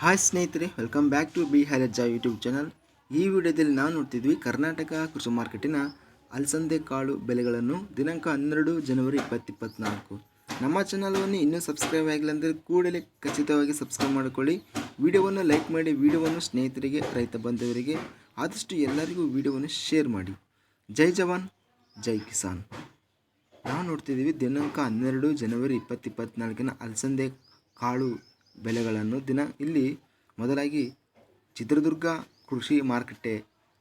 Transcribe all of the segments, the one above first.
Hi ಸ್ನೇಹಿತರೆ welcome back to B ಹೈಲಜ್ಜಾ YouTube channel ಈ ವಿಡಿಯೋದಲ್ಲಿ ನಾವು ನೋಡ್ತಿದ್ವಿ ಕರ್ನಾಟಕ ಕೃಷಿ ಮಾರ್ಕೆಟಿನ ಅಲಸಂದೆ ಕಾಳು ಬೆಲೆಗಳನ್ನು ದಿನಾಂಕ ಹನ್ನೆರಡು ಜನವರಿ ಇಪ್ಪತ್ತಿಪ್ಪತ್ನಾಲ್ಕು. ನಮ್ಮ ಚಾನಲನ್ನು ಇನ್ನೂ ಸಬ್ಸ್ಕ್ರೈಬ್ ಆಗಿಲ್ಲ ಅಂದರೆ ಕೂಡಲೇ ಖಚಿತವಾಗಿ ಸಬ್ಸ್ಕ್ರೈಬ್ ಮಾಡಿಕೊಳ್ಳಿ. ವಿಡಿಯೋವನ್ನು ಲೈಕ್ ಮಾಡಿ, ವಿಡಿಯೋವನ್ನು ಸ್ನೇಹಿತರಿಗೆ, ರೈತ ಬಂಧುವರಿಗೆ, ಆದಷ್ಟು ಎಲ್ಲರಿಗೂ ವಿಡಿಯೋವನ್ನು ಶೇರ್ ಮಾಡಿ. ಜೈ ಜವಾನ್, ಜೈ ಕಿಸಾನ್. ನಾವು ನೋಡ್ತಿದ್ದೀವಿ ದಿನಾಂಕ ಹನ್ನೆರಡು ಜನವರಿ ಇಪ್ಪತ್ತಿಪ್ಪತ್ನಾಲ್ಕಿನ ಅಲಸಂದೆ ಕಾಳು ಬೆಲೆಗಳನ್ನು ದಿನ ಇಲ್ಲಿ ಮೊದಲಾಗಿ ಚಿತ್ರದುರ್ಗ ಕೃಷಿ ಮಾರುಕಟ್ಟೆ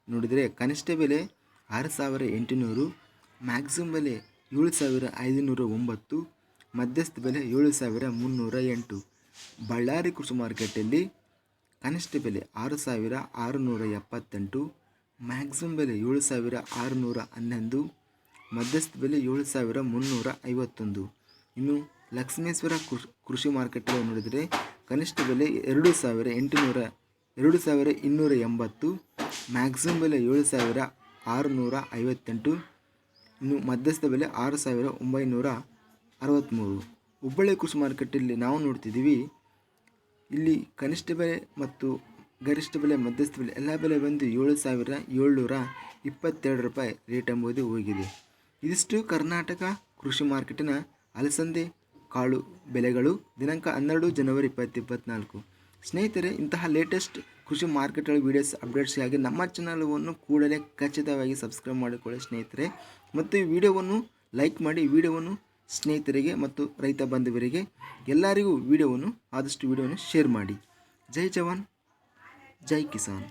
ನೋಡಿದರೆ ಕನಿಷ್ಠ ಬೆಲೆ ಆರು ಸಾವಿರ ಎಂಟುನೂರು ಮ್ಯಾಕ್ಸಿಮಮ್ ಬೆಲೆ ಏಳು ಸಾವಿರ ಐದುನೂರ ಒಂಬತ್ತು, ಮಧ್ಯಸ್ಥ ಬೆಲೆ ಏಳು ಸಾವಿರ ಮುನ್ನೂರ ಎಂಟು. ಬಳ್ಳಾರಿ ಕೃಷಿ ಮಾರುಕಟ್ಟೆಯಲ್ಲಿ ಕನಿಷ್ಠ ಬೆಲೆ ಆರು ಸಾವಿರ ಆರುನೂರ ಎಪ್ಪತ್ತೆಂಟು ಮ್ಯಾಕ್ಸಿಮಮ್ ಬೆಲೆ ಏಳು ಸಾವಿರ ಆರುನೂರ ಹನ್ನೊಂದು, ಮಧ್ಯಸ್ಥ ಬೆಲೆ ಏಳು ಸಾವಿರ ಮುನ್ನೂರ ಐವತ್ತೊಂದು. ಇನ್ನು ಲಕ್ಷ್ಮೇಶ್ವರ ಕೃಷಿ ಕೃಷಿ ಮಾರುಕಟ್ಟೆ ನೋಡಿದರೆ ಕನಿಷ್ಠ ಬೆಲೆ ಎರಡು ಸಾವಿರ ಎಂಟುನೂರ, ಎರಡು ಸಾವಿರ ಇನ್ನೂರ ಎಂಬತ್ತು ಮ್ಯಾಕ್ಸಿಮಮ್ ಬೆಲೆ ಏಳು ಸಾವಿರ ಆರುನೂರ ಐವತ್ತೆಂಟು, ಇನ್ನು ಮಧ್ಯಸ್ಥ ಬೆಲೆ ಆರು ಸಾವಿರ ಒಂಬೈನೂರ ಅರವತ್ತ್ಮೂರು ಹುಬ್ಬಳ್ಳಿ ಕೃಷಿ ಮಾರುಕಟ್ಟೆಯಲ್ಲಿ ನಾವು ನೋಡ್ತಿದ್ದೀವಿ. ಇಲ್ಲಿ ಕನಿಷ್ಠ ಬೆಲೆ ಮತ್ತು ಗರಿಷ್ಠ ಬೆಲೆ ಮಧ್ಯಸ್ಥ ಬೆಲೆ ಎಲ್ಲ ಬೆಲೆ ಬಂದು ಏಳು ಸಾವಿರ ಏಳ್ನೂರ ಇಪ್ಪತ್ತೆರಡು ರೂಪಾಯಿ ರೇಟ್ ಎಂಬುದು ಹೋಗಿದೆ. ಇದಿಷ್ಟು ಕರ್ನಾಟಕ ಕೃಷಿ ಮಾರ್ಕೆಟಿನ ಅಲಸಂದೆ ಕಾಳು ಬೆಲೆಗಳು ದಿನಾಂಕ ಹನ್ನೆರಡು ಜನವರಿ ಇಪ್ಪತ್ತು ಇಪ್ಪತ್ತಿಪ್ಪತ್ನಾಲ್ಕು ಸ್ನೇಹಿತರೆ, ಇಂತಹ ಲೇಟೆಸ್ಟ್ ಕೃಷಿ ಮಾರ್ಕೆಟ್ಗಳ ವೀಡಿಯೋಸ್ ಅಪ್ಡೇಟ್ಸ್ಗಾಗಿ ನಮ್ಮ ಚಾನಲವನ್ನು ಕೂಡಲೇ ಖಚಿತವಾಗಿ ಸಬ್ಸ್ಕ್ರೈಬ್ ಮಾಡಿಕೊಳ್ಳಿ ಸ್ನೇಹಿತರೆ. ಮತ್ತು ಈ ವಿಡಿಯೋವನ್ನು ಲೈಕ್ ಮಾಡಿ ವಿಡಿಯೋವನ್ನು ಸ್ನೇಹಿತರಿಗೆ ಮತ್ತು ರೈತ ಬಾಂಧವರಿಗೆ ಎಲ್ಲರಿಗೂ ವಿಡಿಯೋವನ್ನು ಆದಷ್ಟು ವಿಡಿಯೋವನ್ನು ಶೇರ್ ಮಾಡಿ. ಜೈ ಜವಾನ್, ಜೈ ಕಿಸಾನ್.